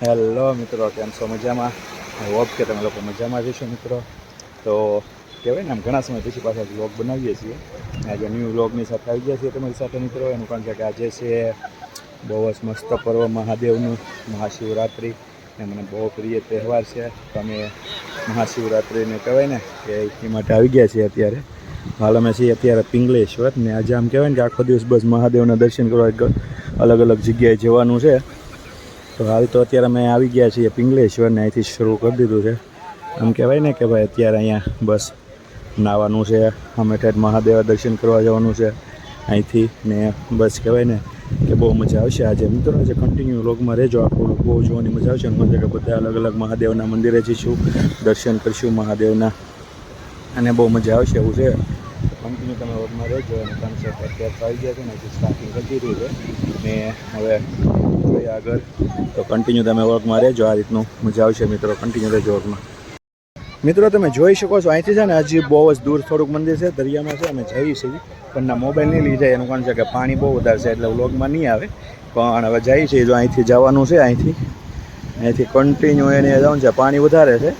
Hello મિત્રો, કેમ છો? મજામાં? આઈ હોપ કે તમે લોકો મજામાં જશો મિત્રો. તો કહેવાય ને આમ ઘણા સમય પછી પાછા વ્લોગ બનાવીએ છીએ. આજે ન્યૂ વ્લોગની સાથે આવી ગયા છીએ તમારી સાથે મિત્રો. એનું કારણ છે કે આજે છે બહુ જ મસ્ત પર્વ મહાદેવનું મહાશિવરાત્રિ. એ મને બહુ પ્રિય તહેવાર છે. તમે મહાશિવરાત્રિને કહેવાય ને કે એ માટે આવી ગયા છીએ અત્યારે. હાલ અમે છીએ અત્યારે પિંગલેશ્વર. ને આજે આમ કહેવાય ને કે આખો દિવસ બસ મહાદેવના દર્શન કરવા અલગ અલગ જગ્યાએ જવાનું છે. તો હાલ તો અત્યારે અમે આવી ગયા છીએ પિંગલેશ્વરને, અહીંથી શરૂ કરી દીધું છે. આમ કહેવાય ને કે ભાઈ અત્યારે અહીંયા બસ નાવાનું છે અમેઠાઠ મહાદેવ દર્શન કરવા જવાનું છે. અહીંથી ને બસ કહેવાય ને કે બહુ મજા આવશે આજે. મિત્રો, આજે કન્ટિન્યુ લોગમાં રહેજો આપણું બહુ જોવાની મજા આવશે. મને કે બધા અલગ અલગ મહાદેવના મંદિરે જઈશું, દર્શન કરીશું મહાદેવના. અને બહુ મજા આવશે એવું છે. કન્ટિન્યુ તમે વર્ગમાં રહેજો અને કન્સેપ્ટ અત્યારે આવી ગયા છે ને, હજી સ્ટાર્ટિંગ કરી દીધું છે. ને હવે જોઈએ આગળ. તો કન્ટિન્યુ તમે વર્કમાં રહેજો આ રીતનું. મજા આવશે મિત્રો કન્ટિન્યુ રહેજો વર્કમાં મિત્રો, તમે જોઈ શકો છો, અહીંથી છે ને હજી બહુ જ દૂર થોડુંક મંદિર છે, દરિયામાં છે, અમે જઈએ છીએ. પણ ના મોબાઈલ નહીં લઈ જાય એનું કારણ છે કે પાણી બહુ વધારે છે, એટલે વ્લોગમાં નહીં આવે. પણ હવે જઈએ છીએ, જો અહીંથી જવાનું છે, અહીંથી. અહીંથી કન્ટિન્યુ એને જવાનું છે, પાણી વધારે છે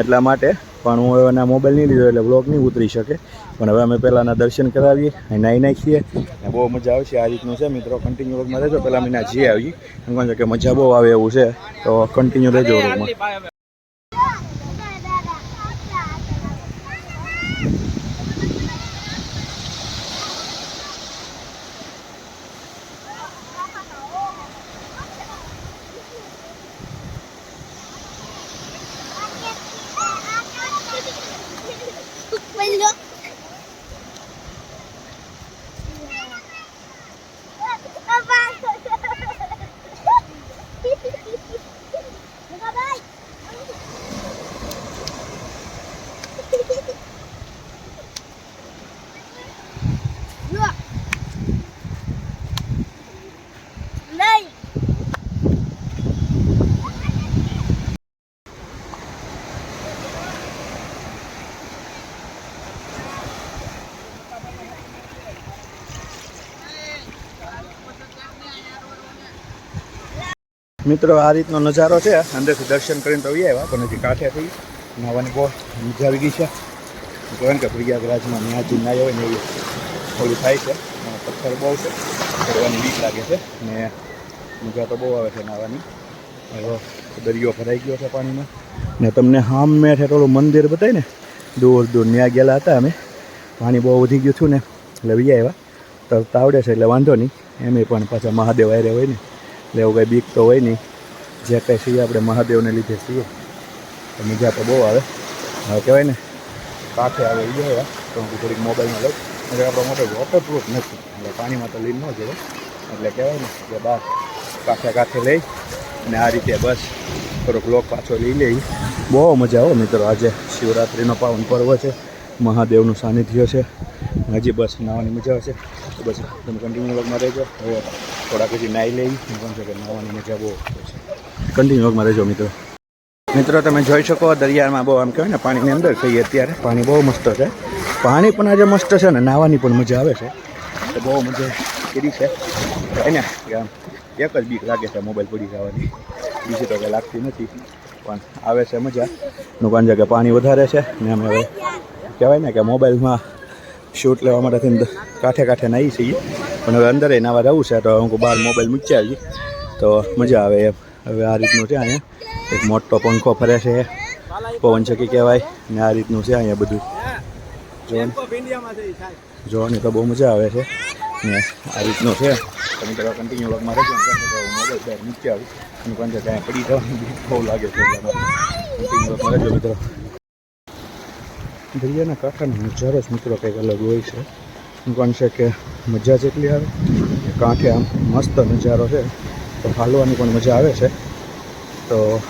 એટલા માટે. પણ હું એના મોબાઈલ નહીં લીધો, એટલે વ્લોગ નહીં ઉતરી શકે. પણ હવે અમે પહેલાંના દર્શન કરાવીએ અને નાહી નાખીએ. અને બહુ મજા આવશે આ રીતનું છે. મિત્રો કન્ટિન્યુ રોગમાં રહેજો. પહેલાં અમે ના જઈએ આવીએ. એમ કહે કે મજા બહુ આવે એવું છે. તો કન્ટિન્યુ રહેજો વ્લોગમાં મિત્રો, આ રીતનો નજારો છે. અંદરથી દર્શન કરીને તો આવી આવ્યા, પણ હજી કાંઠેથી નાવાની બહુ મજા આવી ગઈ છે. કારણ કે પ્રયાગરાજમાં ન્યાજી ના હોય ને એ થોડું થાય છે. પથ્થર બહુ છે, ચડવાની બીક લાગે છે. ને મજા તો બહુ આવે છે નાવાની. હવે દરિયો ભરાઈ ગયો છે પાણીમાં. ને તમને હામ મેં થોડું મંદિર બતાવીને દૂર દૂર ત્યાં ગયેલા હતા અમે. પાણી બહુ વધી ગયું હતું ને, એટલે વી આવ્યા. તરતા આવડે છે એટલે વાંધો નહીં. એમ પણ પાછા મહાદેવ આયરે હોય ને. એટલે એવું કંઈ બીક તો હોય નહીં. જે કંઈ છીએ આપણે મહાદેવને લીધે છીએ. તો મજા તો બહુ આવે. હવે કહેવાય ને, કાંઠે આવે એ ગયા તો હું થોડીક મોબાઈલમાં લઉં. એટલે આપણો મોબાઈલ વોટરપ્રૂફ નથી. એટલે પાણીમાં તો લીન ન જવાય. એટલે કહેવાય ને કે બહાર કાંઠે કાંઠે લઈ અને આ રીતે બસ થોડોક લોક પાછો લઈ લઈ. બહુ મજા આવે મિત્રો. આજે શિવરાત્રિનો પાવન પર્વ છે. મહાદેવનું સાનિધ્ય છે. હજી બસ નાવાની મજા આવશે તો બસ, તમે કન્ટિન્યુ વર્ગમાં રહેજો. હવે થોડાક પછી નાહી લઈ. પણ છું કે નાવાની મજા બહુ કન્ટિન્યુ વર્ગમાં રહેજો, મિત્રો. મિત્રો, તમે જોઈ શકો દરિયામાં બહુ આમ કહેવાય ને, પાણીની અંદર થઈએ અત્યારે. પાણી બહુ મસ્ત છે. પાણી પણ આજે મસ્ત છે ને નાહવાની પણ મજા આવે છે. તો બહુ મજા કરી છે. એને આમ એક જ બીક લાગે છે, મોબાઈલ પડી જવાની. બીજી તો કંઈ લાગતી નથી, પણ આવે છે મજા. નું કારણ કે પાણી વધારે છે ને અમે હવે કહેવાય ને કે મોબાઈલમાં શૂટ લેવા માટે થઈને કાંઠે કાંઠે નાહી છીએ. પણ હવે અંદર નાવા રહેવું છે તો હું બહાર મોબાઈલ મૂકી આવી તો મજા આવે એમ. હવે આ રીતનું છે અહીંયા. એક મોટો પંખો ફરે છે. પવન ચકી કહેવાય. ને આ રીતનું છે અહીંયા બધું. જોવાનું તો બહુ મજા આવે છે. ને આ રીતનું છે. તમે તો કન્ટિન્યુ વર્કમાં રહેજો મોબાઈલ બહાર મૂકી આવી અહીંયા પડી જવાની. બહુ લાગે છે. કન્ટિન્યુ વર્કમાં રહેજો મિત્રો. દરિયાના કાંઠાનો નજારો જ મિત્રો કંઈક અલગ હોય છે. કારણ છે કે મજા જ એટલી આવે કાંઠે આમ મસ્ત નજારો છે, તો હાલવાની પણ મજા આવે છે. તો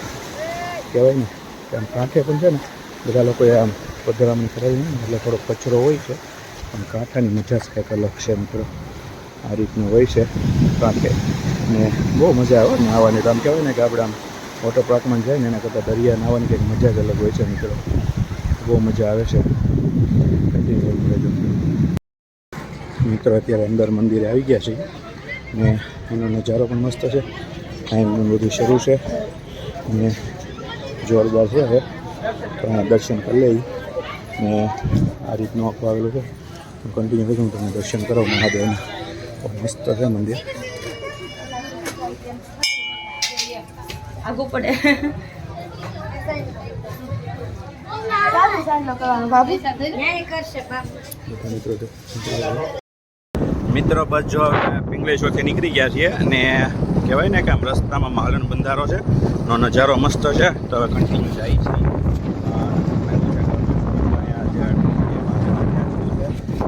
કહેવાય ને કે આમ કાંઠે પણ છે ને, બધા લોકોએ આમ પધરામણી કરાવી એટલે થોડો કચરો હોય છે. પણ કાંઠાની મજા જ કંઈક અલગ છે મિત્રો. આ રીતનું હોય છે કાંઠે. ને બહુ મજા આવે નાહવાની. તો આમ કહેવાય ને કે આપણે આમ વોટર પાર્કમાં જાય ને, એના કરતાં દરિયા નાહવાની કંઈક મજા જ અલગ હોય છે મિત્રો. બહુ મજા આવે છે. મિત્રો અત્યારે અંદર મંદિરે આવી ગયા છે ને એનો નજારો પણ મસ્ત છે. ટાઈમ બધું શરૂ છે. અને જોરદાર છે હવે. તો દર્શન કરી લઈ ને આ રીતનું આખું આવેલું છે. કન્ટિન્યુ કરું તમે દર્શન કરો મહાદેવના. મસ્ત છે મંદિર. આગું પડે. મિત્રો, બસ જો હવે પિંગલેશ્વરથી નીકળી ગયા છીએ અને કહેવાય ને કે આમ રસ્તામાં માલન બંધારો છે નો નજારો મસ્ત છે. તો હવે કન્ટિન્યુ જાય છે.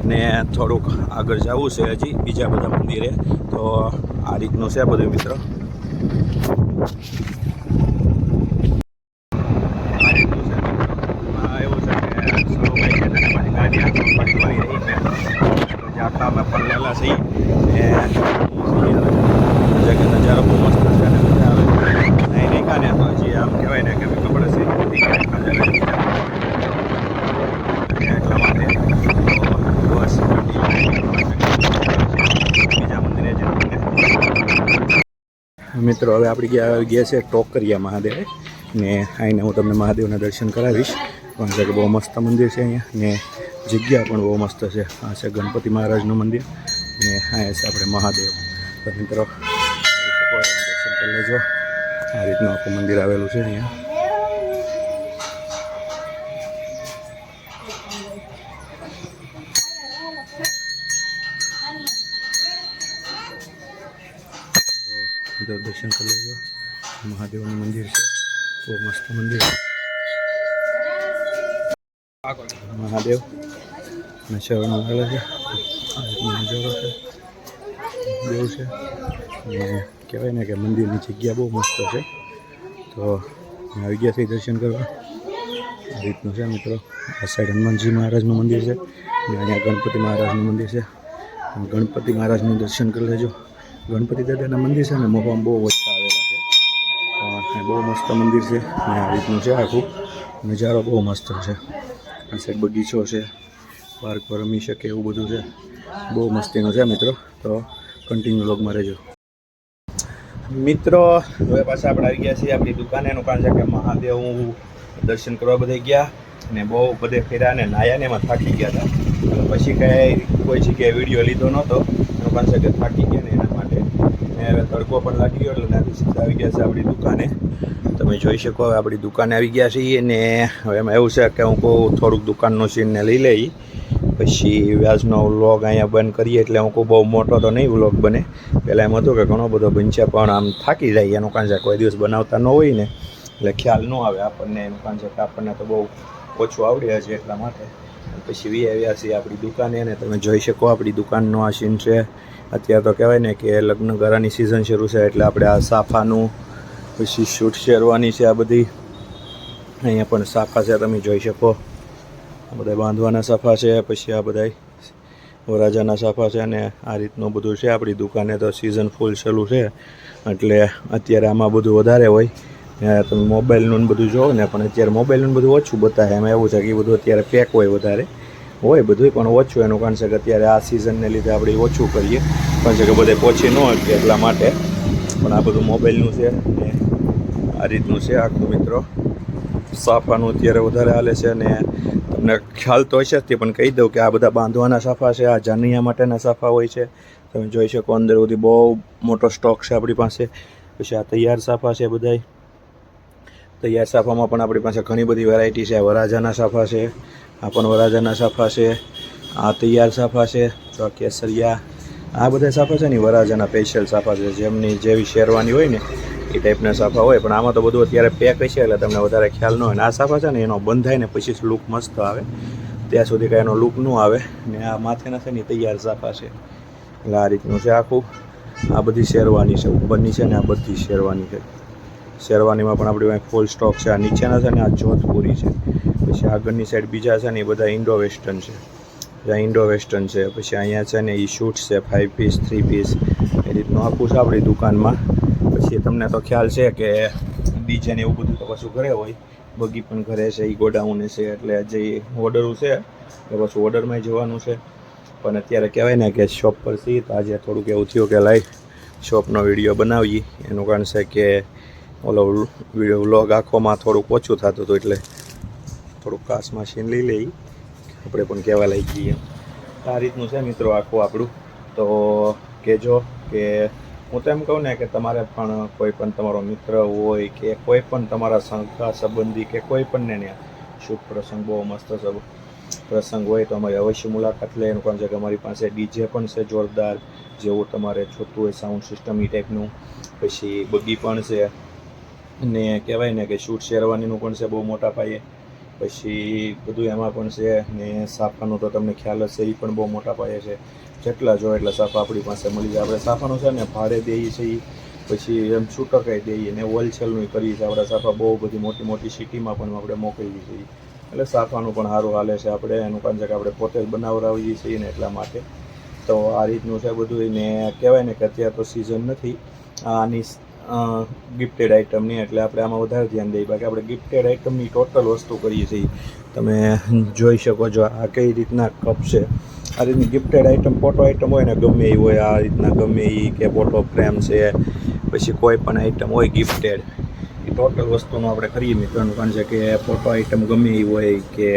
ને થોડુંક આગળ જવું છે હજી, બીજા બધા મંદિરે. તો આ રીતનું છે બધું મિત્રો આ રીતનું છે મિત્રો. આ એવું છે કે સરોભાઈ છે તેને મારી ગાડી આખો પડી મળી રહી છે તો જે આટલા અમે ફરેલા છીએ ને જે કે નજારો બહુ મસ્ત છે અને મજા આવે છે નહીં નહીં કાને તો હજી આમ કહેવાય ને કે ખબર હશે નથી કે નજારો છે. અને એટલા માટે તો બસ બીજા મંદિરે જઈને મિત્રો, હવે આપણે ગયા ગયા છે ટોકરિયા મહાદેવ ને આઈને હું તમને મહાદેવના દર્શન કરાવીશ. કારણ કે બહુ મસ્ત મંદિર છે અહીંયા ને જગ્યા પણ બહુ મસ્ત છે. આ છે ગણપતિ મહારાજનું મંદિર ને અહીંયા છે આપણે મહાદેવ. તો મિત્રો દર્શન કરી લેજો. આ રીતનું આખું મંદિર આવેલું છે અહીંયા. તો દર્શન કરી લેજો. મહાદેવનું મંદિર છે. બહુ મસ્ત મંદિર મહાદેવ. અને શરણ આવેલા છે. નજારો છે. દેવ છે. અને કહેવાય ને કે મંદિરની જગ્યા બહુ મસ્ત છે. તો આવી ગયા છે દર્શન કરવા. આ રીતનું છે મિત્રો. આ સાઈડ હનુમાનજી મહારાજનું મંદિર છે. અને અહીંયા ગણપતિ મહારાજનું મંદિર છે. ગણપતિ મહારાજનું દર્શન કરી લેજો. ગણપતિ દાદાના મંદિર છે ને મોવામાં બહુ ઓછા આવેલા છે. બહુ મસ્ત મંદિર છે. અને આ રીતનું છે આખું. નજારો બહુ મસ્ત છે. આ સાઈડ બગીચો છે. પાર્ક પર રમી શકે એવું બધું છે. બહુ મસ્તીનો છે મિત્રો. તો કન્ટિન્યુ લોગમાં રહેજો. મિત્રો, હવે પાછા આપણે આવી ગયા છીએ આપણી દુકાને. એનું કારણ છે કે મહાદેવ હું દર્શન કરવા બધે ગયા ને બહુ બધે ફેર્યા ને નાયા ને એમાં થાકી ગયા હતા. પછી કાંઈ કોઈ જગ્યાએ વીડિયો લીધો નહોતો. એનું કારણ છે કે થાકી ગયા તડકો પણ લાગી ગયો એટલે ત્યાંથી સીધા આવી ગયા છે આપણી દુકાને. તમે જોઈ શકો હવે આપણી દુકાને આવી ગયા છીએ ને હવે એમાં એવું છે કે હું કહું થોડુંક દુકાનનું સીનને લઈ લઈ, પછી વ્યાજનો વ્લોગ અહીંયા બંધ કરીએ એટલે હું કહું બહુ મોટો તો નહીં વ્લોગ બને. પહેલાં એમ હતું કે ઘણો બધો બનશે પણ આમ થાકી જાય, એનું કારણ છે, કોઈ દિવસ બનાવતા ન હોય ને. એટલે ખ્યાલ ન આવે આપણને, એનું કારણ છે કે આપણને તો બહુ ઓછું આવડે છે એટલા માટે. પછી વી આવ્યા છીએ આપણી દુકાને અને તમે જોઈ શકો આપણી દુકાનનો આ સીન છે. અત્યારે તો કહેવાય ને કે લગ્ન ગરાની સિઝન શરૂ છે એટલે આપણે આ સાફાનું, પછી શૂટ શેરવાની છે આ બધી. અહીંયા પણ સાફા છે, તમે જોઈ શકો. આ બધા બાંધવાના સાફા છે, પછી આ બધા વરાજાના સાફા છે અને આ રીતનું બધું છે આપણી દુકાને તો સિઝન ફૂલ ચાલુ છે. એટલે અત્યારે આમાં બધું વધારે હોય. ને તમે મોબાઈલનું બધું જોવો ને, પણ અત્યારે મોબાઈલનું બધું ઓછું બતાવે. એમાં એવું છે કે બધું અત્યારે પેક હોય વધારે. હોય બધું પણ ઓછું એનું. કારણ છે કે અત્યારે આ સિઝનને લીધે આપણે ઓછું કરીએ. કારણ છે કે બધે પહોંચી ન શકીએ એટલા માટે. પણ આ બધું મોબાઈલનું છે ને આ રીતનું છે આખું મિત્રો. સાફાનું અત્યારે વધારે હાલે છે અને તમને ખ્યાલ તો હશે જ પણ કહી દઉં કે આ બધા બાંધવાના સાફા છે, આ જાનિયા માટેના સાફા હોય છે. તમે જોઈ શકો અંદર સુધી બહુ મોટો સ્ટોક છે આપણી પાસે. પછી આ તૈયાર સાફા છે બધાય. તૈયાર સાફામાં પણ આપણી પાસે ઘણી બધી વેરાયટી છે. વરાજાના સાફા છે. આ પણ વરાજાના સાફા છે. આ તૈયાર સાફા છે. તો કેસરિયા આ બધા સાફા છે ને વરાજાના સ્પેશિયલ સાફા છે. જેમની જેવી શેરવાની હોય ને, એ ટાઈપના સાફા હોય. પણ આમાં તો બધું અત્યારે પેક હશે એટલે તમને વધારે ખ્યાલ ન હોય. ને આ સાફા છે ને, એનો બંધાય ને, પછી લુક મસ્ત આવે. ત્યાં સુધી કાંઈ એનો લુક ન આવે. ને આ માથેના છે ને તૈયાર સાફા છે. એટલે આ રીતનું છે આખું. આ બધી શેરવાની છે. ઉપરની છે ને, આ બધી શેરવાની છે. શેરવાનીમાં પણ આપણી પાસે ફૂલ સ્ટોક છે. આ નીચેના છે ને આ જોધપુરી છે. પછી આગળની સાઈડ બીજા છે ને એ બધા ઇન્ડો વેસ્ટર્ન છે. જ્યાં ઇન્ડો વેસ્ટર્ન છે. પછી અહીંયા છે ને એ શૂટ્સ છે ફાઇવ પીસ થ્રી પીસ એ રીતનું આખું છે આપણી દુકાનમાં. પછી તમને તો ખ્યાલ છે કે ડીજે ને એવું બધું તો પાછું ઘરે હોય. બગી પણ ઘરે છે, એ ગોડાઉન છે, એટલે જે ઓર્ડર છે, એ પાછું ઓર્ડરમાં જવાનું છે. પણ અત્યારે કહેવાય ને કે શોપ પર છીએ આજે થોડુંક એવું થયું કે લાઈવ શોપનો વીડિયો બનાવીએ. એનું કારણ છે કે ઓલો વ્લોગ આખોમાં થોડુંક ઓછું થતું હતું એટલે થોડુંક કાસ મશીન લઈ લઈ. આપણે પણ કહેવા લઈ જઈએ આ રીતનું છે મિત્રો આખું આપણું. તો કહેજો કે હું તો એમ કહું ને કે તમારે પણ કોઈ પણ તમારો મિત્ર હોય કે કોઈ પણ તમારા સંગા સંબંધી કે કોઈ પણ ને શુભ પ્રસંગ, બહુ મસ્ત પ્રસંગ હોય તો અમારી અવશ્ય મુલાકાત લે. એનું કારણ છે કે અમારી પાસે ડીજે પણ છે જોરદાર. જેવું તમારે જોતું હોય સાઉન્ડ સિસ્ટમ એ ટાઈપનું પછી બગી પણ છે. ને કહેવાય ને કે શૂટ શેરવાનીનું પણ છે બહુ મોટા પાયે. પછી બધું એમાં પણ છે ને સાફાનું તો તમને ખ્યાલ હશે, એ પણ બહુ મોટા પાયે છે. જેટલા જો એટલા સાફા આપણી પાસે મળી જાય. આપણે સાફાનું છે ને ભાડે દઈએ છીએ, પછી એમ છૂટકાઈ દઈએ ને હોલસેલનું કરીએ છીએ. આપણા સાફા બહુ બધી મોટી મોટી સિટીમાં પણ આપણે મોકલીએ છીએ. એટલે સાફાનું પણ સારું હાલે છે આપણે. એનું કારણ છે કે આપણે પોતે જ બનાવડાવીએ છીએ ને એટલા માટે. તો આ રીતનું છે બધું. ને કહેવાય ને કે અત્યારે તો સિઝન નથી. આની ગિફ્ટેડ આઇટમની એટલે આપણે આમાં વધારે ધ્યાન દઈએ. બાકી આપણે ગિફ્ટેડ આઇટમની ટોટલ વસ્તુ કરીએ છીએ. તમે જોઈ શકો છો આ કઈ રીતના કપ છે. આ રીતની ગિફ્ટેડ આઇટમ ફોટો આઇટમ હોય ને, ગમે એ હોય, આ રીતના ગમે એ કે ફોટો ફ્રેમ છે, પછી કોઈ પણ આઇટમ હોય ગિફ્ટેડ એ ટોટલ વસ્તુનું આપણે કરીએ મિત્રોનું કારણ છે કે ફોટો આઇટમ ગમે એ હોય કે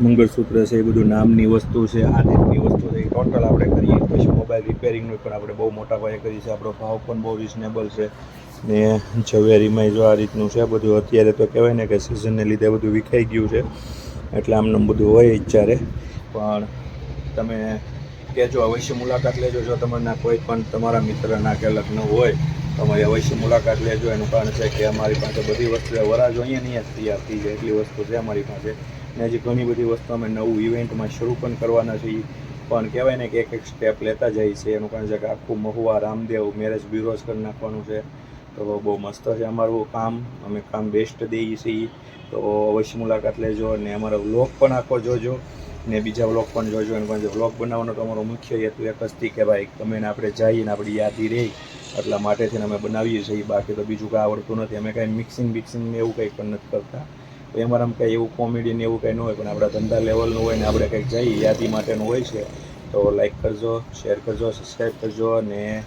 મંગળસૂત્ર છે, એ બધું નામની વસ્તુ છે આ ટાઈપની વસ્તુ ટોટલ આપણે કરીએ, પછી મોબાઈલ રિપેરિંગનું પણ આપણે બહુ મોટા પાયે કરીએ છીએ. આપણો ભાવ પણ બહુ રિઝનેબલ છે. ને ઝવેરીમાં જો આ રીતનું છે બધું, અત્યારે તો કહેવાય ને કે સિઝનને લીધે બધું વિખાઈ ગયું છે. એટલે આમનું બધું હોય જ્યારે. પણ તમે કહેજો અવશ્ય મુલાકાત લેજો. જો તમારના કોઈ પણ તમારા મિત્રના કે લગ્ન હોય તમારી અવશ્ય મુલાકાત લેજો. એનું કારણ છે કે અમારી પાસે બધી વસ્તુ વરાજો અહીંયા નહીં જ તૈયાર થઈ એટલી વસ્તુ છે અમારી પાસે. ને હજી ઘણી બધી વસ્તુ અમે નવું ઇવેન્ટમાં શરૂ પણ કરવાના છીએ. પણ કહેવાય ને કે એક એક સ્ટેપ લેતા જાય છે. એનું કારણ છે કે આખું મહુવા રામદેવ મેરેજ બ્યુરોઝ કરી નાખવાનું છે. તો બહુ મસ્ત છે અમારું કામ. અમે કામ બેસ્ટ દઈએ છીએ. તો અવશ્ય મુલાકાત લેજો અને અમારો વ્લોગ પણ આખો જોજો. ને બીજા વ્લોગ પણ જોજો. એનું કારણ છે વ્લોગ બનાવવાનો તો અમારો મુખ્ય હેતુ એક જ કે ભાઈ તમે આપણે જઈએ ને આપણી યાદી રહી, એટલા માટે થઈને અમે બનાવીએ છીએ. બાકી તો બીજું કાંઈ આવડતું નથી. અમે કાંઈ મિક્સિંગ બિક્સિંગ એવું કંઈ પણ નથી કરતા. તો આમ કંઈ એવું કોમેડી ને એવું કંઈ ન હોય, પણ આપણા ધંધા લેવલનું હોય ને આપણે કંઈક જઈએ, યાદી માટેનું હોય છે, તો લાઈક કરજો શેર કરજો સબસ્ક્રાઈબ કરજો અને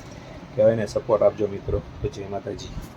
કહેવાય ને સપોર્ટ આપજો મિત્રો. તો જય માતાજી.